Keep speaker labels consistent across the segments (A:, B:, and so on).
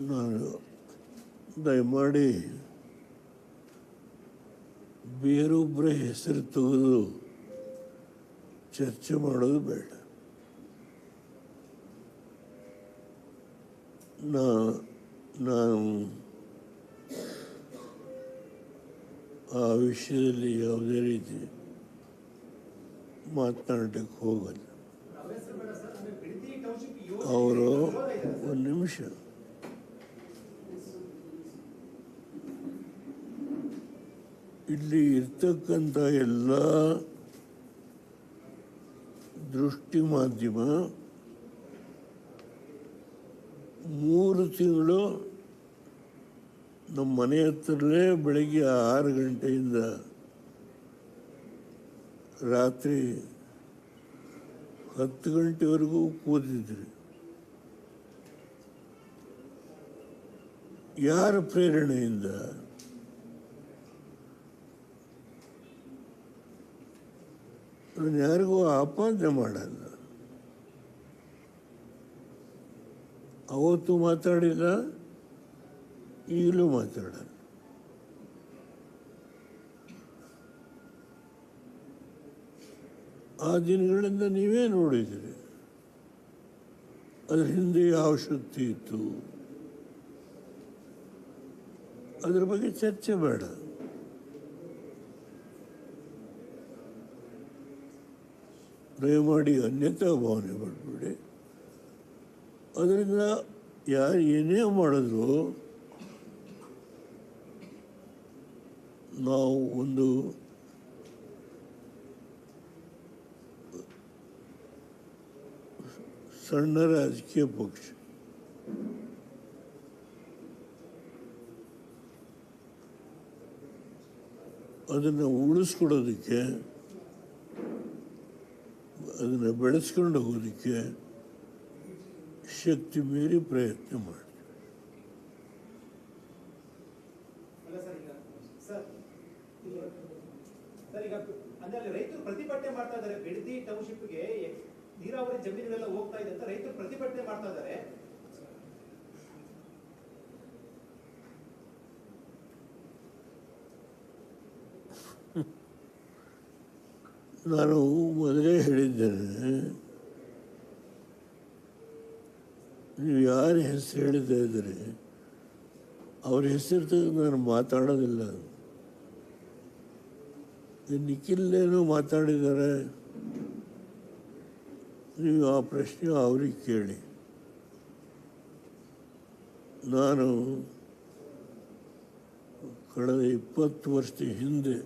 A: ನಾನು ದಯಮಾಡಿ ಬೇರೊಬ್ಬರ ಹೆಸರು ತೆಗೆದು ಚರ್ಚೆ ಮಾಡೋದು ಬೇಡ. ನಾ ನಾನು ಆ ವಿಷಯದಲ್ಲಿ ಯಾವುದೇ ರೀತಿ ಮಾತನಾಡಕ್ಕೆ ಹೋಗಲ್ಲ. ಅವರು ಒಂದು ನಿಮಿಷ. ಇಲ್ಲಿ ಇರ್ತಕ್ಕಂಥ ಎಲ್ಲ ದೃಷ್ಟಿ ಮಾಧ್ಯಮ ಮೂರು ತಿಂಗಳು ನಮ್ಮ ಮನೆ ಹತ್ರಲ್ಲೇ ಬೆಳಗ್ಗೆ ಆರು ಗಂಟೆಯಿಂದ ರಾತ್ರಿ ಹತ್ತು ಗಂಟೆವರೆಗೂ ಕೂತಿದ್ರಿ. ಯಾರ ಪ್ರೇರಣೆಯಿಂದ? ನಾನು ಯಾರಿಗೂ ಆಪಾದನೆ ಮಾಡಲ್ಲ. ಅವತ್ತು ಮಾತಾಡಿಲ್ಲ, ಈಗಲೂ ಮಾತಾಡಲ್ಲ. ಆ ದಿನಗಳಿಂದ ನೀವೇ ನೋಡಿದಿರಿ, ಅದ್ರ ಹಿಂದೆ ಯಾವ ಶಕ್ತಿ ಇತ್ತು? ಅದ್ರ ಬಗ್ಗೆ ಚರ್ಚೆ ಬೇಡ. ದಯಮಾಡಿ ಅನ್ಯತಾ ಭಾವನೆ ಮಾಡಬೇಡಿ ಅದರಿಂದ ಯಾರು ಏನೇ ಮಾಡಿದ್ರು ನಾವು ಒಂದು ಸಣ್ಣ ರಾಜಕೀಯ ಪಕ್ಷ. ಅದನ್ನು ಉಳಿಸ್ಕೊಡೋದಕ್ಕೆ ಅದನ್ನು ಬೆಳೆಸ್ಕೊಂಡು ಹೋಗೋದಕ್ಕೆ ಶಕ್ತಿ ಮೀರಿ ಪ್ರಯತ್ನ ಮಾಡಿ
B: ಅಲ್ಲ ಸರ್ ಈಗ ಸರ್ ಈಗ- ಸರ್ ಅಂದ್ರೆ ರೈತರು ಪ್ರತಿಭಟನೆ ಮಾಡ್ತಾ ಇದ್ದಾರೆ. ಬಿಡದಿ ಟೌನ್ಶಿಪ್ಗೆ ನೀರಾವರಿ ಜಮೀನುಗಳೆಲ್ಲ ಹೋಗ್ತಾ ಇದೆ ಅಂತ ರೈತರು ಪ್ರತಿಭಟನೆ ಮಾಡ್ತಾ ಇದ್ದಾರೆ.
A: ನಾನು ಮೊದಲೇ ಹೇಳಿದ್ದೇನೆ, ನೀವು ಯಾರ ಹೆಸರು ಹೇಳಿದ್ದೇ ಇದ್ದೀರಿ ಅವ್ರ ಹೆಸರು ನಾನು ಮಾತಾಡೋದಿಲ್ಲ. ನಿಖಿಲ್ಲೇನೋ ಮಾತಾಡಿದ್ದಾರೆ. ನೀವು ಆ ಪ್ರಶ್ನೆ ಅವ್ರಿಗೆ ಕೇಳಿ. ನಾನು ಕಳೆದ ಇಪ್ಪತ್ತು ವರ್ಷದ ಹಿಂದೆ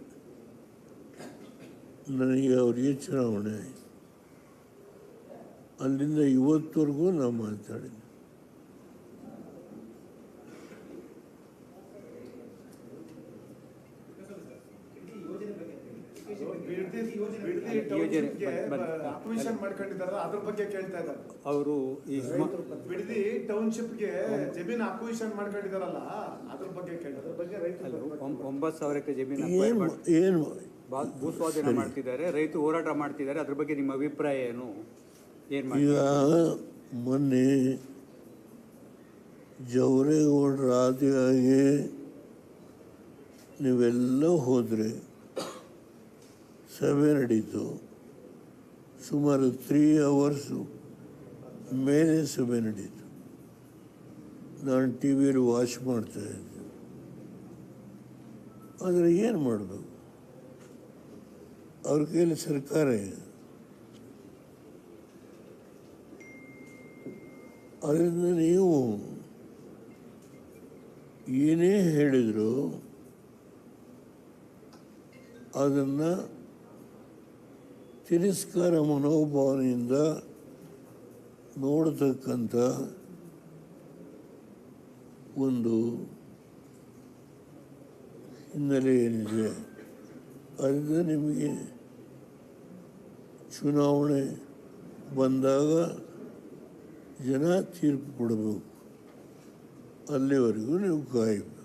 A: ನನಗೆ ಅವರಿಗೆ ಚುನಾವಣೆ ಆಯಿತು ಅಲ್ಲಿಂದ ಇವತ್ತವರೆಗೂ
C: ನಾನು ಮಾತಾಡಿದ್ದೆ.
D: ಅವರು
C: ಬಿಡದಿ ಟೌನ್ಶಿಪ್ಗೆ ಜಮೀನ್ ಅಕ್ವಿಷನ್ ಮಾಡ್ಕೊಂಡಿದಾರಲ್ಲ ಅದ್ರ ಬಗ್ಗೆ ಕೇಳಿ ಅದ್ರ ಬಗ್ಗೆ ರೈತರು
D: ಒಂಬತ್ತು ಸಾವಿರಕ್ಕೆ ಜಮೀನು
A: ಏನು
D: ಮಾಡ್-
A: ಏನು
D: ಬಾ- ಭೂ ಸ್ವಾಧೀನ ಮಾಡ್ತಿದ್ದಾರೆ ರೈತ ಹೋರಾಟ ಮಾಡ್ತಿದ್ದಾರೆ ಅದ್ರ ಬಗ್ಗೆ ನಿಮ್ಮ ಅಭಿಪ್ರಾಯ ಏನು? ಏನು
A: ಈಗ ಮೊನ್ನೆ ಜವರೇಗೌಡರ ಆದಿಯಾಗಿ ನೀವೆಲ್ಲ ಹೋದರೆ ಸಭೆ ನಡೀತು. ಸುಮಾರು ತ್ರೀ ಅವರ್ಸು ಮೇಲೆ ಸಭೆ ನಡೀತು. ನಾನು ಟಿ ವಿಯಲ್ಲಿ ವಾಚ್ ಮಾಡ್ತಾ ಇದ್ದೆ. ಆದರೆ ಏನು ಮಾಡಬೇಕು? ಅವ್ರ ಕೈಯಲ್ಲಿ ಸರ್ಕಾರ ಇದೆ. ಅದರಿಂದ ನೀವು ಏನೇ ಹೇಳಿದ್ರು ಅದನ್ನು ತಿರಸ್ಕಾರ ಮನೋಭಾವನೆಯಿಂದ ನೋಡತಕ್ಕಂಥ ಒಂದು ಹಿನ್ನೆಲೆ ಏನಿದೆ? ಅದರಿಂದ ನಿಮಗೆ ಚುನಾವಣೆ ಬಂದಾಗ ಜನ ತೀರ್ಪು ಕೊಡಬೇಕು. ಅಲ್ಲಿವರೆಗೂ ನೀವು ಕಾಯಬೇಕು